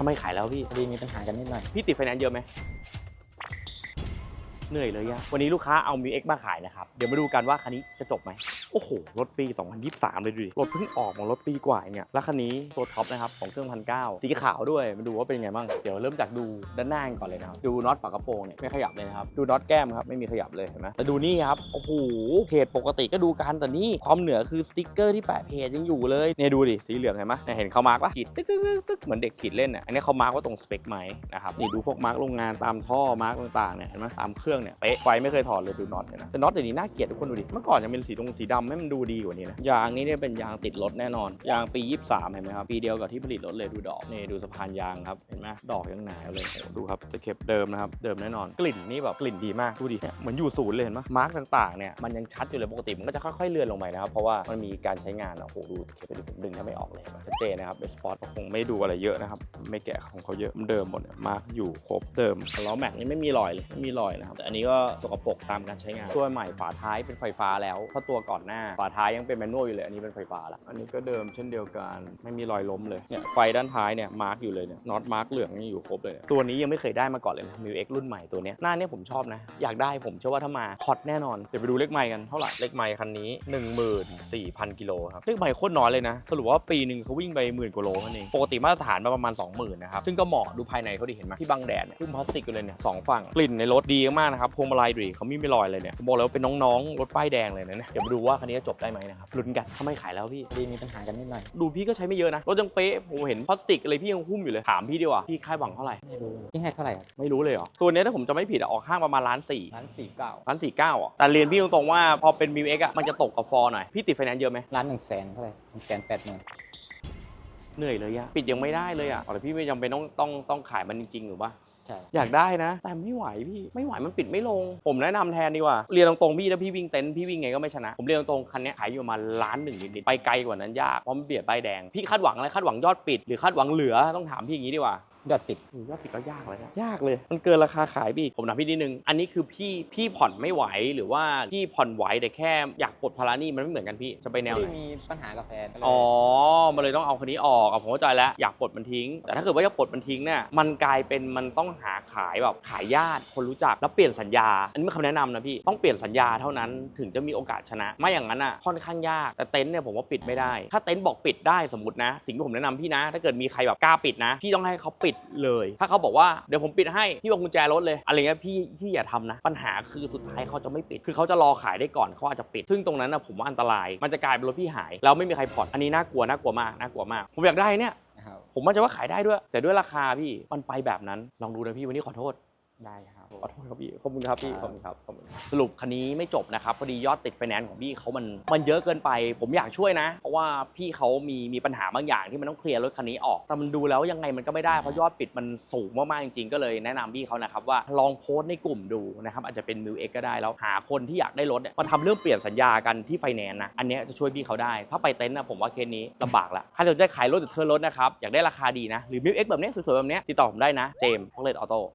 ทำไมขายแล้วพี่พอดีมีปัญหากันนิดหน่อยพี่ติดไฟแนนซ์เยอะไหม เหนื่อยเลยอะวันนี้ลูกค้าเอามิวเอ็กมาขายนะครับ เดี๋ยวมาดูกันว่าคันนี้จะจบไหม โอ้โห รถปี 2023 เลยดูดิ รถเพิ่งออกมารถปีกว่าเนี่ย แล้วคันนี้ตัวท็อปนะครับของเครื่องพันเก้าสีขาวด้วย มาดูว่าเป็นไงบ้าง เดี๋ยวเริ่มจากดูด้านหน้างก่อนเลยนะครับ ดูน็อตฝากระโปรงเนี่ยไม่ขยับเลยนะครับ ดูน็อตแก้มครับไม่มีขยับเลยเห็นไหมแต่ดูนี่ครับ โอ้โห เพจปกติก็ดูกันแต่นี่ความเหนือคือสติ๊กเกอร์ที่แปะเพจยังอยู่เลยเนี่ยดูดิ สีเหลืองเห็นไหมเห็นเขามาร์กปะขีดตึ๊กตึ๊กตึ๊กเหมือนเด็กขีดเล่นอะ อันนี้เขามาร์กว่าตรงสเปคไหมนะครับ นี่ดูพวกมาร์กโรงงานตามท่อมาร์กต่างๆเนี่ยเห็นไหมตามเครื่องเนี่ยเป๊ะไฟไม่เคยถอดเลยดูน็อตเนี่ยนะแต่น็อตเดี๋ยวนี้น่าเกลียดทุกคนดูดิเมื่อก่อนยังเป็นสีตรงสีดำให้มันดูดีกว่านี้นะยางนี้เนี่ยเป็นยางติดรถแน่นอนยางปี 23 เห็นไหมครับปีเดียวกับที่ผลิตรถเลยดูดอกนี่ดูสะพานยางครับเห็นไหมดอกยังหนาเลยดูครับตะเข็บเดิมนะครับเดิมแน่นอน กลิ่นนี่แบบกลิ่นดีมากดูดิเนี่ยเหมือนอยู่ศูนย์เลยเห็นไหมมาร์กต่างๆเนี่ยมันยังชัดอยู่เลยปกติมันก็จะค่อยๆเลื่อนลงไปนะครับเพราะว่ามันมีการใช้งานโอ้โหดูตะเข็บไปดิผมดึงแทบไม่ออกเลยชัดเจนนะครับเบสปอร์ตคงไม่ดูอะไรเยอะนะครับไม่แกะของเขาเยอะเดิมหมดเนี่ยมาร์กอยู่ครบเดิมล้อแม็กนี่ไม่มีรอยเลยไม่มีรอยนะครับแอันนี้ก็สกปรกตามการใช้งาน ตัวใหม่ฝาท้ายเป็นไฟฟ้าแล้วเพราะตัวก่อนหน้าฝาท้ายยังเป็นแมนนวลอยู่เลย อันนี้เป็นไฟฟ้าแล้วอันนี้ก็เดิมเช่นเดียวกันไม่มีรอยล้มเลยเนี่ยไฟด้านท้ายเนี่ยมาร์กอยู่เลยเนี่ยน็อตมาร์กเหลืองนี่อยู่ครบเลยเนี่ยตัวนี้ยังไม่เคยได้มาก่อนเลยนะมิวเอ็กรุ่นใหม่ตัวเนี้ยหน้าเนี่ยผมชอบนะอยากได้ผมเชื่อว่าถ้ามาฮอตแน่นอน เดี๋ยวไปดูเลขไมล์กันเท่าไหร่เลขไมล์คันนี้ 14,000กิโลครับเลขไมล์โคตรน้อยเลยนะสรุปว่าปีหนึ่งเขาวิ่งไปหมื่นกว่าโลเท่านั้นเองปกติมาตรฐานมาประมาณ 20,000นะครับซึ่งก็เหมาะดูภายในเขาดิเห็นไหมที่บังแดดเนี่ยหุ้มพลาสติกอยู่เลยเนี่ยสองฝั่งกลิ่นในรถดีมากนะครับพวงมาลัยดูดิเขาไม่มีรอยเลยเนี่ยผมบอกเลยว่าเป็นน้องๆรถป้ายแดงเลยนะเนี่ยเดี๋ยวมาดูว่าคันนี้จะจบได้ไหมนะครับลุ้นกันทำไมขายแล้วพี่พอดีมีปัญหากันนิดหน่อยดูพี่ก็ใช้ไม่เยอะนะรถยังเป๊ะผมเห็นพลาสติกอะไรพี่ยังหุ้มอยู่เลยถามพี่ดีกว่าพี่คาดหวังเท่าไหร่ไม่รู้พี่ให้เท่าไหร่ครับไม่รู้เลยเหรอตัวเนี้ยถ้าผมจะไม่ผิดอะออกห้างประมาณล้านสี่ร้านสี่เก้าล้านสี่เก้าอะแต่เรียนพี่ตรงๆว่าพอเป็นมิวเอ็กอะมันจะตกกับฟอร์หน่อยพี่ติดไฟแนนซ์เยอะไหมร้านหนึ่งแสนเท่าไหร่หนึ่งแสนแปดหมื่น เหนื่อยเลยอะปิดยังไม่ได้เลยอะแต่พี่ไม่จำเป็นต้องต้องต้องขายมันจริงๆหรือปะใช่อยากได้นะ แต่ไม่ไหวพี่ไม่ไหวมันปิดไม่ลง ผมแนะนำแทนดีกว่าเรียนตรงๆพี่ถ้าพี่วิ่งเต็นท์พี่วิ่งไงก็ไม่ชนะ ผมเรียนตรงๆคันเนี้ยขายอยู่ประมาณล้านหนึ่งนิดๆไปไกลกว่านั้นยากเพราะมันเบียดป้ายแดงพี่คาดหวังอะไรคาดหวังยอดปิดหรือคาดหวังเหลือต้องถามพี่อย่างนี้ดีกว่า ยอดปิดโอ้ยยอดปิดก็ยากเลยนะยากเลย มันเกินราคาขายพี่อีกผมถามพี่นิดนึง อันนี้คือพี่พี่ผ่อนไม่ไหวหรือว่าพี่ผ่อนไหวแต่แค่อยากปลดภาระหนี้มันไม่เหมือนกันพี่จะไปแนวไหที่นมีปัญหากับแฟนก็เลยอ๋อ มันเลยต้องเอาคนนี้ออกอะผมเข้าใจแล้วอยากปลดมันทิ้ง แต่ถ้าเกิดว่าจะปลดมันทิ้งเนี่ยมันกลายเป็นมันต้องหาขายแบบขายญาติคนรู้จักแล้วเปลี่ยนสัญญา อันนี้เป็นคำแนะนำนะพี่ต้องเปลี่ยนสัญญาเท่านั้นถึงจะมีโอกาสชนะ ไม่อย่างนั้นอะค่อนข้างยากแต่เต็นท์เนี่ยผมว่าปิดไม่ได้ ถ้าเต็นท์บอกปิดได้สมมตินะ สิ่งที่ผมแนะนำพี่นะ ถ้าเกิดมีใครแบบกล้าปิดนะพี่ต้องให้เขาปิดเลย ถ้าเขาบอกว่าเดี๋ยวผมปิดให้พี่วางกุญแจรถเลยอะไรเงี้ยพี่พี่อย่าทำนะ ปัญหาคือสุดท้ายเขาจะไม่ปิด คือเขาจะรอขายได้ก่อนเขาอาจจะปิด ซึ่งตรงนั้นนะผมว่าอันตราย มันจะกลายเป็นรถพี่หายแล้วไม่มีใครผ่อนอันนี้น่ากลัวน่ากลัวมากน่ากลัวมาก ผมอยากได้เนี่ยนะครับผมมั่นใจว่าขายได้ด้วย แต่ด้วยราคาพี่มันไปแบบนั้นลองดูนะพี่วันนี้ขอโทษ ได้ครับขอโทษครับพี่ขอบคุณครับพี่คขรัอบบคุณครับขอบคุณครับสรุปคันนี้ไม่จบนะครับพอดียอดติดไฟแนนซ์ของพี่เขามันมันเยอะเกินไป ผมอยากช่วยนะ เพราะว่าพี่เขามีมีปัญหาบางอย่างที่มันต้องเคลียร์รถคันนี้ออกแต่มันดูแล้วยังไงมันก็ไม่ได้เพราะยอดปิดมันสูงมากๆจริงๆก็เลยแนะนำพี่เขานะครับว่าลองโพสต์ในกลุ่มดูนะครับอาจจะเป็นมิวเอ็กก็ได้แล้วหาคนที่อยากได้รถเนี่ยมาทำเรื่องเปลี่ยนสัญญากันที่ไฟแนนซ์นะอันเนี้ยจะช่วยพี่เขาได้ ถ้าไปเต็นท์นะผมว่าเคสนี้ลำบากละใครสนใจขายรถหรือเทิร์นรถนะครับอยากได้ราคาดีนะหรือมิวเอ็กแบบเนี้ยสวยๆแบบเนี้ยติดต่อผมได้นะเจมส์พอกเลตออโต้